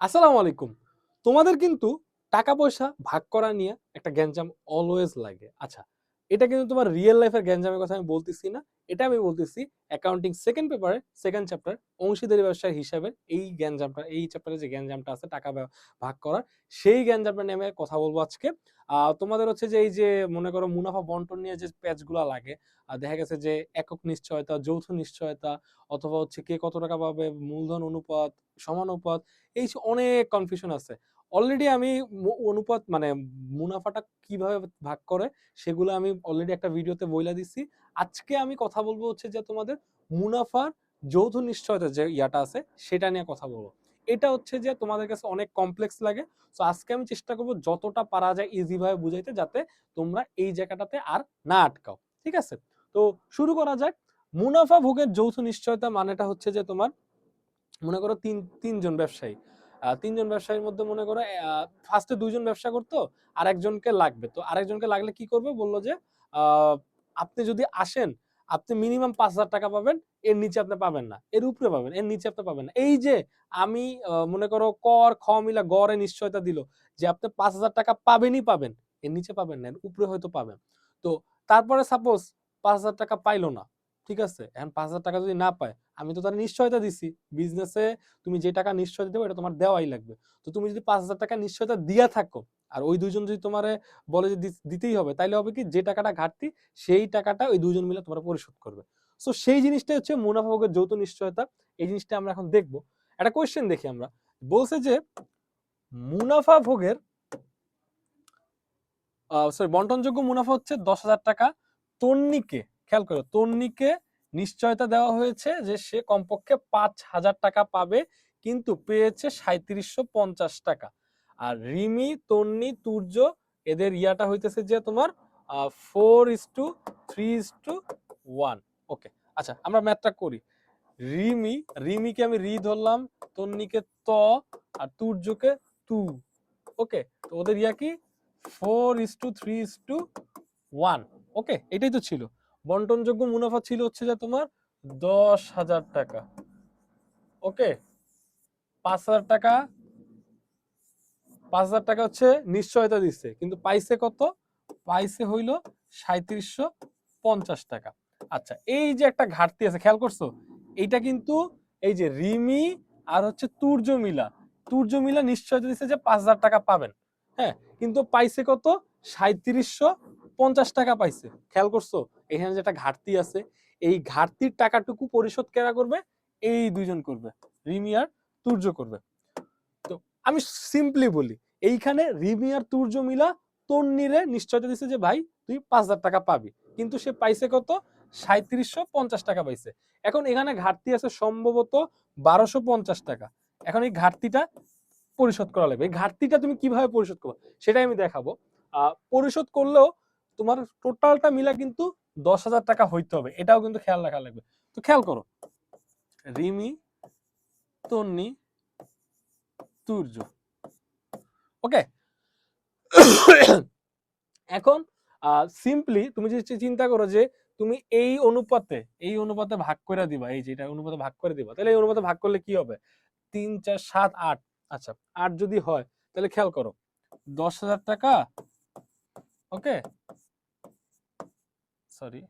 আসসালামু আলাইকুম। তোমাদের কিন্তু টাকা পয়সা ভাগ করা নিয়ে একটা গ্যাঞ্জাম অলওয়েজ লাগে। আচ্ছা এটা কিন্তু তোমার রিয়েল লাইফের গ্যাঞ্জামের কথা আমি বলতেছি না। এটা আমি বলতেছি অ্যাকাউন্টিং সেকেন্ড পেপারে সেকেন্ড চ্যাপ্টার অংশীদারি ব্যবসার হিসাবে এই গ্যাঞ্জামটা, এই চ্যাপ্টারে যে গ্যাঞ্জামটা আছে, টাকা ভাগ করার, সেই গ্যাঞ্জামটা নিয়ে আমি কথা বলব আজকে। তোমাদের হচ্ছে যে এই যে মনে করো মুনাফা বন্টন নিয়ে যে প্যাচগুলো লাগে দেখা গেছে যে একক নিশ্চয়তা, যৌথ নিশ্চয়তা অথবা হচ্ছে কে কত টাকা পাবে, মূলধন অনুপাত সমানুপাত এই অনেক কনফিউশন আছে। অলরেডি আমি অনুপাত মানে মুনাফাটা কীভাবে ভাগ করে সেগুলো আমি অলরেডি একটা ভিডিওতে বইলা দিচ্ছি আজকে আমি কথা বলব হচ্ছে যে তোমাদের মুনাফার যৌথ নিশ্চয়তা যে ইয়াটা আছে সেটা নিয়ে কথা বলব। এটা হচ্ছে যে তোমাদের কাছে অনেক কমপ্লেক্স লাগে। তো আজকে আমি চেষ্টা করব যতটা পারা যায় ইজি ভাবে বুঝাইতে যাতে তোমরা এই জায়গাটাতে আর না আটকাও, ঠিক আছে? তো শুরু করা যাক। মুনাফা ভোগের যৌথ নিশ্চয়তা মানেটা হচ্ছে যে তোমার মনে করো তিন, তিনজন ব্যবসায়ী। তিনজন ব্যবসায়ীর মধ্যে মনে করো ফার্স্টে দুইজন ব্যবসা করতো আর একজনকে লাগবে। তো আরেকজনকে লাগলে কি করবে? বলল যে আপনি যদি আসেন আপনি মিনিমাম পাঁচ হাজার টাকা পাবেন, এর নিচে আপনি পাবেন না। এর উপরে পাবেন, এর নিচে আপনি পাবেন না। এই যে আমি মনে করো কর, খ গড়ে নিশ্চয়তা দিল, যে আপনি পাঁচ হাজার টাকা পাবেনই পাবেন, এর নিচে পাবেন না, এর উপরে হয়তো পাবেন। তো তারপরে সাপোজ পাঁচ হাজার টাকা পাইলো না, ঠিক আছে? এখন পাঁচ হাজার টাকা যদি না পায়, আমি তো তার নিশ্চয়তা দিছি। বিজনেসে তুমি যে টাকা নিশ্চয়তা দেবো, এটা তোমার দেওয়াই লাগবে। তো তুমি যদি পাঁচ হাজার টাকা নিশ্চয়তা দিয়া থাকো আর ওই দুইজন যদি তোমার বলে যে দিতেই হবে, তাইলে হবে কি যে টাকাটা ঘাটতি, সেই টাকাটা ওই দুজন মিলে তোমরা পরিশোধ করবে। সো সেই জিনিসটা হচ্ছে মুনাফা ভোগের যৌথ নিশ্চয়তা। এই জিনিসটা আমরা এখন দেখব। একটা কোয়েশ্চেন দেখি আমরা। বলছে যে মুনাফা ভোগের সরি বন্টনযোগ্য মুনাফা হচ্ছে দশ হাজার টাকা। তন্নিকে, খেয়াল করো, তন্নিকে নিশ্চয়তা দেওয়া হয়েছে যে সে কমপক্ষে পাঁচ হাজার টাকা পাবে, কিন্তু পেয়েছে সাঁত্রিশশো পঞ্চাশ টাকা। আর রিমি, তন্নি, তুর্য, এদের ইয়াটা হইতেছে যে তোমার four is to three is to one okay আচ্ছা আমরা ম্যাথটা করি। রিমি, রিমিকে আমি রি ধরলাম, তন্নিকে ত, আর তুর্যকে তু। ওকে তো ওদের ইয়া কি? Four is to three is to one okay এটাই তো ছিল। বন্টনযোগ্য মুনাফা ছিল হচ্ছে যে তোমার দশ হাজার টাকা। ওকে পাঁচ হাজার টাকা পাঁচ হাজার টাকা হচ্ছে নিশ্চয়তা দিচ্ছে কিন্তু পাইছে কত? পাইছে হইল সাঁত্রিশশো পঞ্চাশ টাকা। আচ্ছা এই যে একটা ঘাটতি আছে, খেয়াল করছ? এইটা কিন্তু এই যে রিমি আর হচ্ছে তুর্য মিলা তুর্য মিলা নিশ্চয়তা দিচ্ছে যে পাঁচ হাজার টাকা পাবেন। হ্যাঁ কিন্তু পাইছে কত? সাঁত্রিশশো পঞ্চাশ টাকা পাইছে। খেয়াল করছ? এখানে যেটা ঘাটতি আছে, এই ঘাটতির টাকাটুকু পরিশোধ কেরা করবে? এই দুইজন করবে। রিমি আর তুর্য করবে। আমি সিম্পলি বলি, এইখানে রিমি আর তুর্য মিলা তন্নিরে নিশ্চয়তা দিছে যে, ভাই, তুই পাঁচ হাজার টাকা পাবি। কিন্তু সে পাইছে কত? সাঁত্রিশশো পঞ্চাশ টাকা পাইছে। এখন এখানে ঘাটতি আছে সম্ভবত বারোশো পঞ্চাশ টাকা। এখন এই ঘাটতিটা পরিশোধ করা লাগবে। এই ঘাটতিটা তুমি কীভাবে পরিশোধ করবে? সেটাই আমি দেখাবো। পরিশোধ করলেও তোমার টোটালটা মিলা কিন্তু দশ হাজার টাকা হইতে হবে। এটাও কিন্তু খেয়াল রাখা লাগবে। তো খেয়াল করো, রিমি, তন্নি তুর্য ওকে এখন সিম্পলি তুমি চি- চিন্তা করো যে তুমি এই অনুপাতে এই অনুপাতে ভাগ করে দিবা, এই যেটা অনুপাতে ভাগ করে দিবা, তাহলে এই অনুপাতে ভাগ করলে কি হবে? তিন, চার, সাত, আট। আচ্ছা আট যদি হয়, তাহলে খেয়াল করো, দশ হাজার টাকা ওকে সরি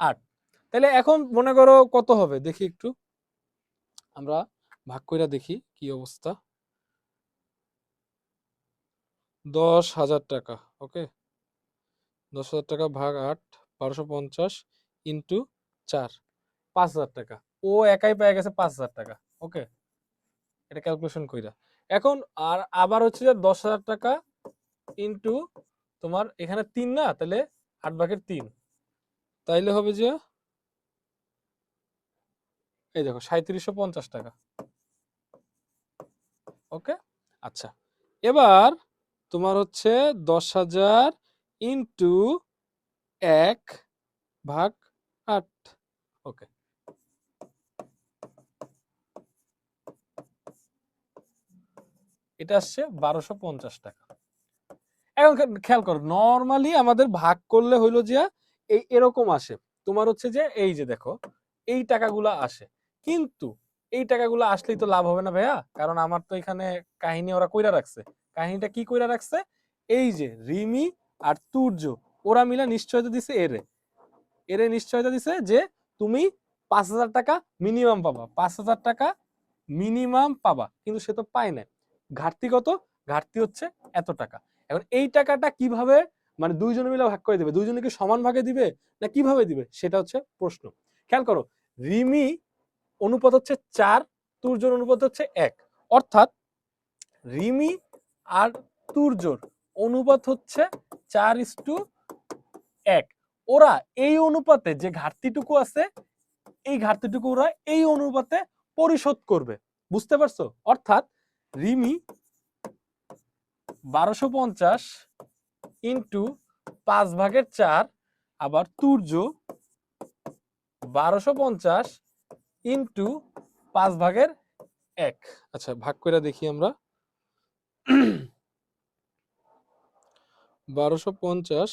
আট তাহলে এখন মনে করো কত হবে? দেখি একটু। আমরা ভাগ কইরা দেখি কি অবস্থা। দশ হাজার টাকা, ওকে? দশ হাজার টাকা ভাগ আট, বারোশো পঞ্চাশ ইন্টু চার, পাঁচ হাজার টাকা। ও একাই পেয়ে গেছে পাঁচ হাজার টাকা, ওকে? এটা ক্যালকুলেশন কইরা। এখন আর আবার হচ্ছে যে দশ হাজার টাকা ইন্টু তোমার এখানে তিন না? তাহলে আট ভাগের তিন। তাইলে হবে যে এই দেখো সাঁত্রিশশো পঞ্চাশ টাকা। ওকে? আচ্ছা এবার তোমার হচ্ছে দশ হাজার ইন্টু এক ভাগ আট। ওকে। এটা আসছে বারোশো পঞ্চাশ টাকা। এখন খেয়াল করো নর্মালি আমাদের ভাগ করলে হইল যে এই এরকম আসে। তোমার হচ্ছে যে এই যে দেখো, এই টাকাগুলা আসে। কিন্তু এই টাকাগুলো আসলেই তো লাভ হবে না ভাইয়া। কারণ আমার তো এখানে কাহিনী ওরা কইরা রাখছে। কাহিনীটা কি কইরা রাখছে? এই যে রিমি আর তুর্য, ওরা মিলে নিশ্চয়তা দিছে এরে। এরে নিশ্চয়তা দিছে যে তুমি পাঁচ হাজার টাকা মিনিমাম পাবা। পাঁচ হাজার টাকা মিনিমাম পাবা। কিন্তু সে তো পায় না ঘাটতি কত? ঘাটতি হচ্ছে এত টাকা। এখন এই টাকাটা কীভাবে মানে দুইজনে মিলে ভাগ করে দিবে? দুইজনে কি সমান ভাগে দিবে? না কীভাবে দিবে? সেটা হচ্ছে প্রশ্ন। খেয়াল করো, রিমি অনুপাত হচ্ছে চার, তুর্যর অনুপাত হচ্ছে এক। অর্থাৎ রিমি আর তুর্যর অনুপাত হচ্ছে চার ইস টু এক। ওরা এই অনুপাতে যে ঘাটতিটুকু আছে, এই ঘাটতিটুকু ওরা এই অনুপাতে পরিশোধ করবে। বুঝতে পারছ? অর্থাৎ রিমি বারোশো পঞ্চাশ ইন্টু পাঁচ ভাগের চার, আবার তুর্য বারোশো পঞ্চাশ ইন্টু পাঁচ ভাগের এক। আচ্ছা ভাগ করে দেখি আমরা। বারোশো পঞ্চাশ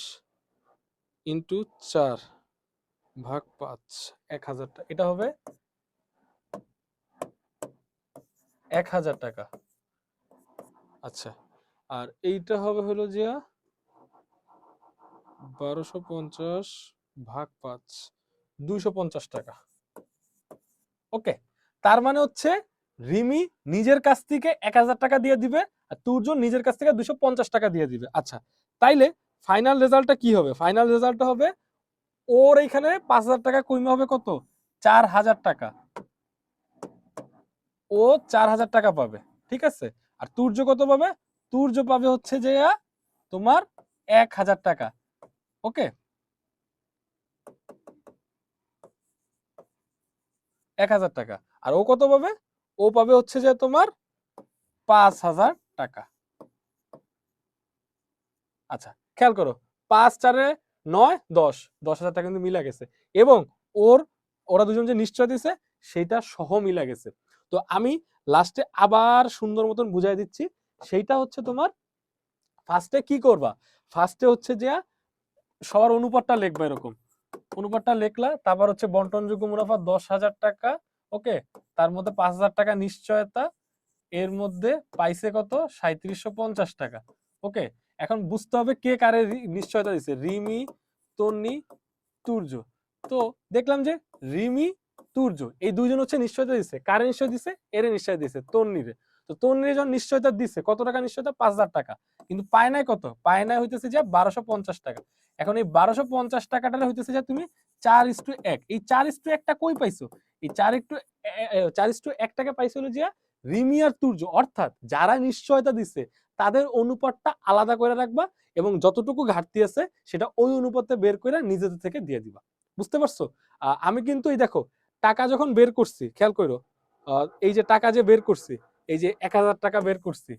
ইন্টু চার ভাগ পাঁচ, এক হাজার টাকা এটা হবে এক হাজার টাকা। আচ্ছা আর এইটা হবে হলো যে বারোশো পঞ্চাশ ভাগ পাঁচ, দুইশো পঞ্চাশ টাকা। ওকে তার মানে হচ্ছে রিমি নিজের কাছ থেকে এক হাজার টাকা দিয়ে দিবে আর তুর্য নিজের কাছ থেকে দুশো পঞ্চাশ টাকা দিয়ে দিবে। আচ্ছা তাইলে ফাইনাল রেজাল্টটা কি হবে? ফাইনাল রেজাল্টটা হবে ওর এইখানে পাঁচ হাজার টাকা কমে হবে কত? চার হাজার টাকা। ও চার হাজার টাকা পাবে, ঠিক আছে? আর তুর্য কত পাবে? তুর্য পাবে হচ্ছে যে তোমার এক হাজার টাকা। ওকে এক হাজার টাকা। আর ও কত পাবে? ও পাবে হচ্ছে যে তোমার পাঁচ হাজার টাকা। আচ্ছা খেয়াল করো, পাঁচ চারে নয়, দশ। দশ হাজার টাকা কিন্তু মিলা গেছে। এবং ওর, ওরা দুজন যে নিশ্চয় দিছে, সেইটা সহ মিলা গেছে। তো আমি লাস্টে আবার সুন্দর মতন বুঝাই দিচ্ছি। সেইটা হচ্ছে তোমার ফার্স্টে কি করবা? ফার্স্টে হচ্ছে যে সবার অনুপাতটা লিখবা এরকম। অনুপাতটা লিখলা, তারপর হচ্ছে বন্টনযোগ্য মুনাফা দশ হাজার টাকা, ওকে? তার মধ্যে পাঁচ হাজার টাকা নিশ্চয়তা, এর মধ্যে পাইছে কত? সাঁত্রিশশো পঞ্চাশ টাকা, ওকে? এখন বুঝতে হবে কে কারে নিশ্চয়তা দিছে, রিমি, তন্নি, তুর্য। তো দেখলাম যে রিমি, তুর্য, এই দুইজন হচ্ছে নিশ্চয়তা দিছে। কারে নিশ্চয় দিছে? এরে নিশ্চয় দিছে, তন্নিরে। তো তন্নিরে যখন নিশ্চয়তা দিছে, কত টাকা নিশ্চয়তা? পাঁচ হাজার টাকা। কিন্তু পায় নাই কত? পায় নাই হইতেছে যে বারোশো পঞ্চাশ টাকা। এখন এই বারোশো পঞ্চাশ টাকাটা হইতেছে যে তুমি চার ইস্টু এক। এই চার ইস্টু একটা কই পাইছো? এই চার একটু চার ইস্টু একটাকে পাইছিল যে রিমি আর তুর্য। অর্থাৎ যারা নিশ্চয়তা দিছে, তাদের অনুপাতটা আলাদা করে রাখবা এবং যতটুকু ঘাটতি আছে, সেটা ওই অনুপাতে বের করে নিজেদের থেকে দিয়ে দিবা। বুঝতে পারছ? আমি কিন্তু এই দেখো, টাকা যখন বের করছি, খেয়াল করো এই যে টাকা যে বের করছি, এই যে এক হাজার টাকা বের করছি,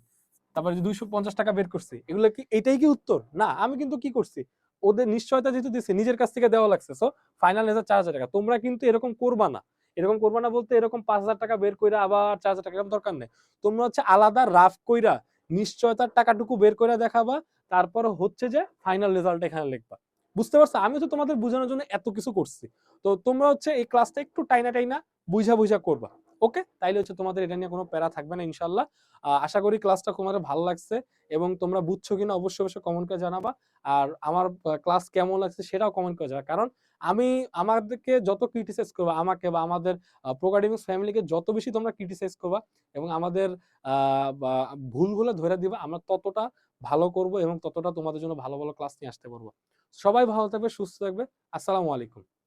তারপরে যে দুইশো টাকা বের করছি, এগুলো কি, এটাই কি উত্তর? না, আমি কিন্তু কি করছি? ওদের নিশ্চয়তা যেহেতু দিচ্ছি নিজের কাছ থেকে দেওয়া লাগছে। সো ফাইনাল রেজাল্ট চার হাজার টাকা। তোমরা কিন্তু এরকম করবা না। এরকম করবা না বলতে এরকম পাঁচ হাজার টাকা বের কইরা আবার চার হাজার টাকা দরকার নেই। তোমরা হচ্ছে আলাদা রাফ কইরা নিশ্চয়তার টাকাটুকু বের করে দেখাবা। তারপর হচ্ছে যে ফাইনাল রেজাল্ট এখানে লিখবা। বুঝতে পারছ? আমি তো তোমাদের বোঝানোর জন্য এত কিছু করছি। তো তোমরা হচ্ছে এই ক্লাসটা একটু টাইনা টাইনা বুঝা বুঝা করবা। ওকে, তাইলে হচ্ছে তোমাদের এটা নিয়ে কোনো প্যারা থাকবে না ইনশাল্লাহ আশা করি ক্লাসটা তোমাদের ভালো লাগছে এবং তোমরা বুঝছ কিনা অবশ্যই অবশ্যই কমেন্ট করে জানাবা। আর আমার ক্লাস কেমন লাগছে সেটাও কমেন্ট করে জানাবা। কারণ আমি, আমাদেরকে যত ক্রিটিসাইজ করবা, আমাকে বা আমাদের প্রোগ্রামিংস ফ্যামিলিকে যত বেশি তোমরা ক্রিটিসাইজ করবা এবং আমাদের ভুলগুলো ধরে দিবা, আমরা ততটা ভালো করব এবং ততটা তোমাদের জন্য ভালো ভালো ক্লাস নিয়ে আসতে পারব। সবাই ভালো থাকবে, সুস্থ থাকবে। আসসালামু আলাইকুম।